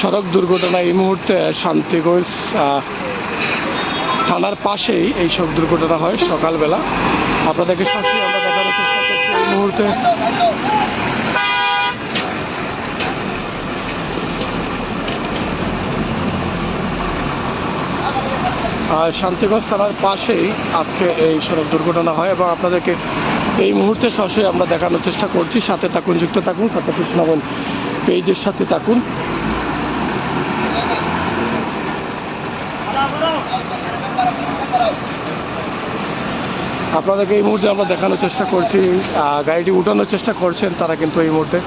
সড়ক দুর্ঘটনা এই মুহূর্তে শান্তিগঞ্জ থানার পাশেই এই সব দুর্ঘটনা হয় সকালবেলা। আপনাদেরকে সবসময় আমরা দেখানোর চেষ্টা করছি এই মুহূর্তে। শান্তিগঞ্জ থানার পাশেই আজকে এই সড়ক দুর্ঘটনা হয় এবং আপনাদেরকে এই মুহূর্তে সরাসরি আমরা দেখানোর চেষ্টা করছি। সাথে থাকুন, যুক্ত থাকুন সাথে কৃষ্ণবন পেজের সাথে থাকুন। আপনাদেরকে এই মুহূর্তে আমরা দেখানোর চেষ্টা করছি গাড়িটি উঠানোর চেষ্টা করছেন তারা কিন্তু এই মুহূর্তে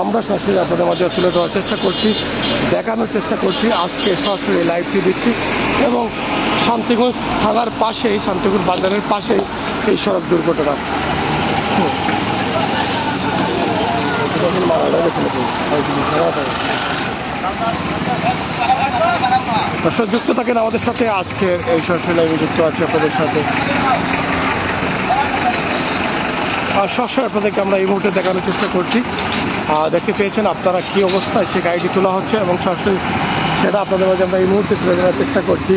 আমরা সরাসরি আপনাদের মাঝে তুলে দেওয়ার চেষ্টা করছি, দেখানোর চেষ্টা করছি, আজকে সরাসরি লাইভটি দিচ্ছি এবং শান্তিগঞ্জ থানার পাশেই, শান্তিগঞ্জ বাজারের পাশেই এই সড়ক দুর্ঘটনা হুম। দর্শক, যুক্ত থাকেন আমাদের সাথে আজকের এই সরাসরি লাইভে যুক্ত আছে আপনাদের সাথে। আর সবসময় আপনাদেরকে আমরা এই মুহূর্তে দেখানোর চেষ্টা করছি। দেখতে পেয়েছেন আপনারা কি অবস্থায় সে গাড়িটি তোলা হচ্ছে এবং সরাসরি সেটা আপনাদের মাঝে আমরা এই মুহূর্তে তুলে দেওয়ার চেষ্টা করছি।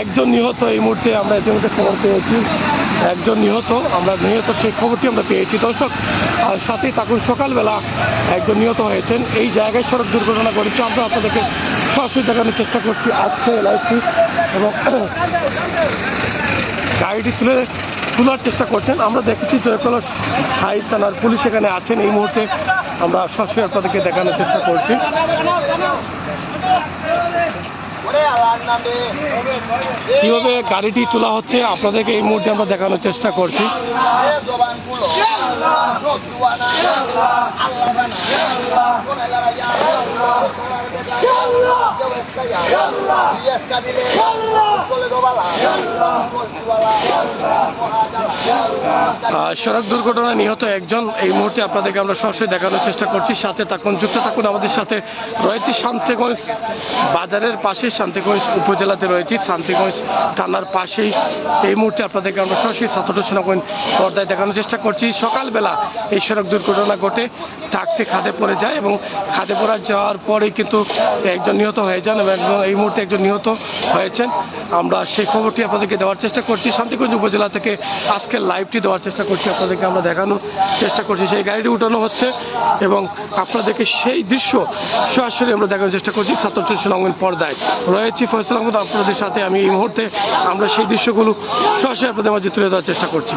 একজন নিহত এই মুহূর্তে আমরা ইতিমধ্যে খবর পেয়েছি। একজন নিহত, আমরা নিহত, সেই খবরটি আমরা পেয়েছি। দর্শক, আর সাথে থাকুন, সকালবেলা একজন নিহত হয়েছেন। এই জায়গায় সড়ক দুর্ঘটনা ঘটেছে। আমরা আপনাদেরকে সরাসরি দেখানোর চেষ্টা করছি আজকে লাইভটি এবং গাড়িটি তুলে তোলার চেষ্টা করছেন। আমরা দেখেছি জয়কলস হাই থানার পুলিশ এখানে আছেন। এই মুহূর্তে আমরা সরাসরি আপনাদেরকে দেখানোর চেষ্টা করছি। কীভাবে গাড়িটি তোলা হচ্ছে আপনাদেরকে এই মুহূর্তে আমরা দেখানোর চেষ্টা করছি। আহ, সড়ক দুর্ঘটনায় নিহত একজন। এই মুহূর্তে আপনাদেরকে আমরা সরাসরি দেখানোর চেষ্টা করছি। সাথে থাকুন, যুক্ত থাকুন আমাদের সাথে। রয়েছে শান্তিগঞ্জ বাজারের পাশে, শান্তিগঞ্জ উপজেলাতে রয়েছে। শান্তিগঞ্জ থানার পাশেই এই মুহূর্তে আপনাদেরকে আমরা সরাসরি ছাত্র সোনাগঞ্জ পর্দায় দেখানোর চেষ্টা করছি। সকালবেলা এই সড়ক দুর্ঘটনা ঘটে ট্রাকটি খাদে পড়ে যায় এবং খাদে পড়া যাওয়ার পরেই কিন্তু একজন নিহত হয়ে যান এবং এই মুহূর্তে একজন নিহত হয়েছেন। আমরা সেই খবরটি আপনাদেরকে দেওয়ার চেষ্টা করছি। শান্তিগঞ্জ উপজেলা থেকে আজকের লাইভটি দেওয়ার চেষ্টা করছি, আপনাদেরকে আমরা দেখানোর চেষ্টা করছি। সেই গাড়িটি উঠানো হচ্ছে এবং আপনাদেরকে সেই দৃশ্য সরাসরি আমরা দেখানোর চেষ্টা করছি ছাত্র সুনাঙ্গন পর্দায়। রয়েছি ফয়সল আহমদ, আপনাদের সাথে আমি এই মুহূর্তে আমরা সেই দৃশ্যগুলো সরাসরি আপনাদের মাঝে তুলে দেওয়ার চেষ্টা করছি।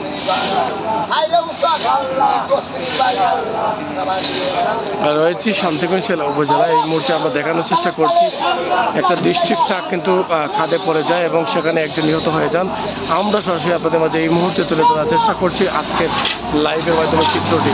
মিনিট বাইরে আর রয়েছি শান্তিগঞ্জ জেলা উপজেলা এই মুহূর্তে আমরা দেখানোর চেষ্টা করছি, একটা ডিস্ট্রিক্ট ট্রাক কিন্তু খাদে পড়ে যায় এবং সেখানে একজন নিহত হয়ে যান। আমরা সরাসরি আপনাদের মাঝে এই মুহূর্তে তুলে ধরার চেষ্টা করছি আজকের লাইভের মাধ্যমে চিত্রটি।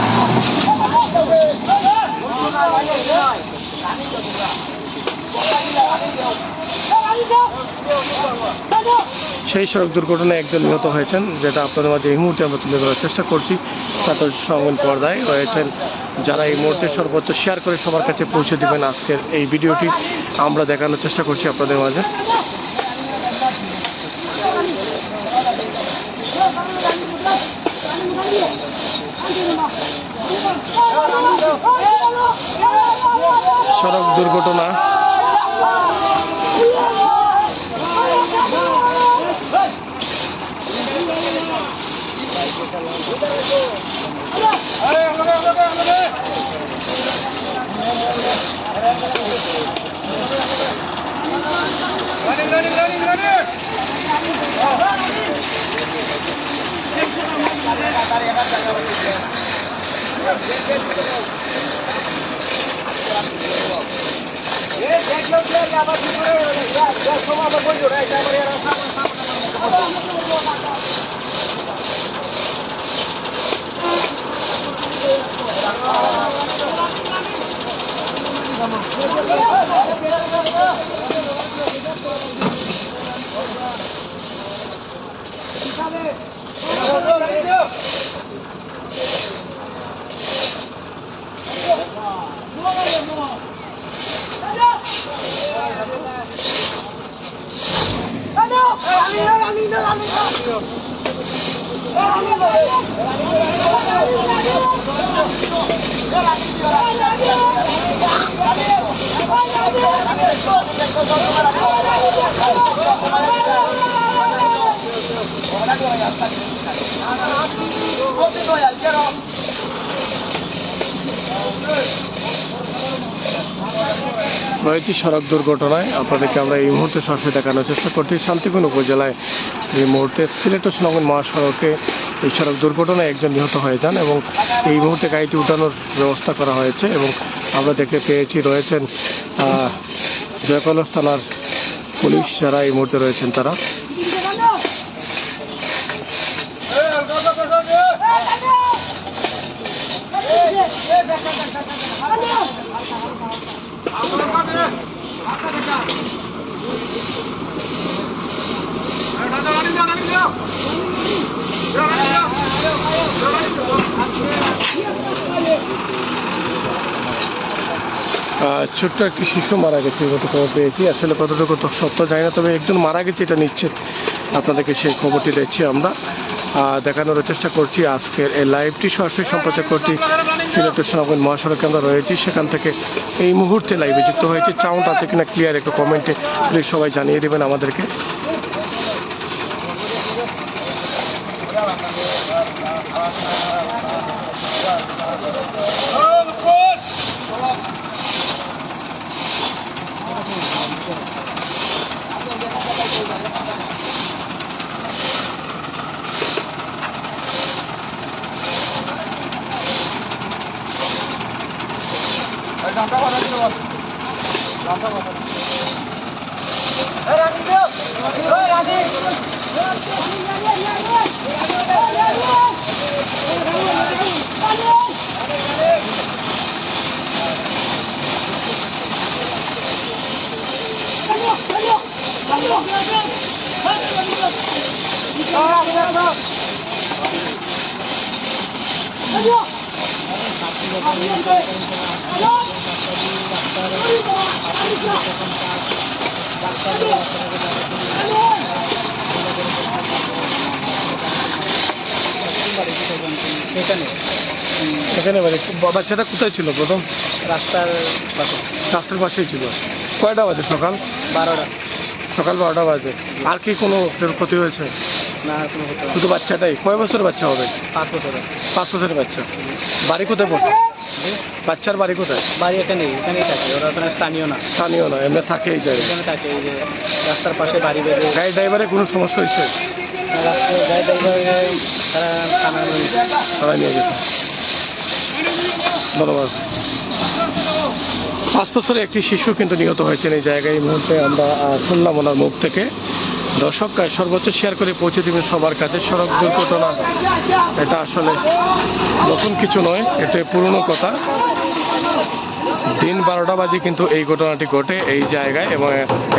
সেই সড়ক দুর্ঘটনায় একজন নিহত হয়েছেন, যেটা আপনাদের মাঝে এই মুহূর্তে আমরা তুলে ধরার চেষ্টা করছি। তাদের সঙ্গন পর্দায় রয়েছেন যারা এই মুহূর্তে সর্বোচ্চ শেয়ার করে সবার কাছে পৌঁছে দেবেন আজকের এই ভিডিওটি। আমরা দেখানোর চেষ্টা করছি আপনাদের মাঝে। সড়ক দুর্ঘটনা। Come on. আবার রয়েছে সড়ক দুর্ঘটনায় আপনাদেরকে আমরা এই মুহূর্তে সরাসরি দেখানোর চেষ্টা করছি। শান্তিপূর্ণ উপজেলায় এই মুহূর্তে সিলেট সুনামগঞ্জ মহাসড়কে এই সড়ক দুর্ঘটনায় একজন নিহত হয়ে যান এবং এই মুহূর্তে গাড়িটি উঠানোর ব্যবস্থা করা হয়েছে এবং আমরা দেখতে পেয়েছি রয়েছেন জয়কলস থানার পুলিশ যারা এই মুহূর্তে রয়েছেন তারা। ছোট্ট একটি শিশু মারা গেছে মতো খবর পেয়েছি। আসলে কতটুকু সত্য জানি না, তবে একজন মারা গেছে, এটা নিশ্চিত। আপনাদেরকে সেই খবরটি দিচ্ছি আমরা। দেখানোর চেষ্টা করছি আজকের এই লাইভটি সরাসরি সম্প্রচার করছি সিলেটের সোনাগঞ্জ মহাসড়কে আমরা রয়েছি। সেখান থেকে এই মুহূর্তে লাইভে যুক্ত হয়েছে। চাউন্ড আছে কিনা ক্লিয়ার একটু কমেন্টে প্লিজ সবাই জানিয়ে দেবেন আমাদেরকে। এখানে সেখানে বাড়ি। বাচ্চাটা কোথায় ছিল প্রথম? রাস্তার পাশে। রাস্তার পাশেই ছিল। কয়টা বাজে সকাল? বারোটা। সকাল বারোটা বাজে। আর কি কোনো ক্ষতি হয়েছে? না কোনো শুধু বাচ্চাটাই? কয় বছর বাচ্চা হবে? পাঁচ বছরে পাঁচ বছরের বাচ্চা। বাড়ি কোথায় পড়ছে বাচ্চার বাড়ি কোথায়? বাড়ি এখানে এখানেই থাকে ওরা ওখানে স্থানীয় না। স্থানীয় না এমনি থাকে এই জায়গায়। এখানে থাকে এই যে রাস্তার পাশে বাড়ি বেঁধে। গাড়ি ড্রাইভারের কোনো সমস্যা হয়েছে? রাস্তায় গাড়ি ড্রাইভার তারা নিয়ে নিয়ে যেত ধন্যবাদ পাঁচ বছরের একটি শিশু কিন্তু নিহত হয়েছেন এই জায়গায়। এই মুহূর্তে আমরা শুনলাম ওনার মুখ থেকে। দর্শক সর্বোচ্চ শেয়ার করে পৌঁছে দেবেন সবার কাছে। সড়ক দুর্ঘটনা, এটা আসলে নতুন কিছু নয়, এটা পুরনো কথা। দিন বারোটা বাজে কিন্তু এই ঘটনাটি ঘটে এই জায়গায় এবং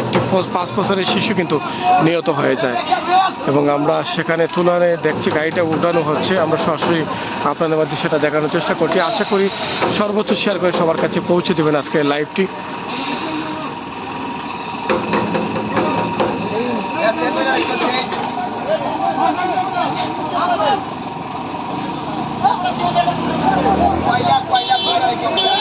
একটি পাঁচ বছরের শিশু কিন্তু নিহত হয়ে যায়। এবং আমরা সেখানে তুলনে দেখছি গাড়িটা উঠানো হচ্ছে। আমরা সরাসরি আপনাদের মধ্যে সেটা দেখানোর চেষ্টা করছি। আশা করি সর্বোচ্চ শেয়ার করে সবার কাছে পৌঁছে দেবেন আজকে লাইভটি like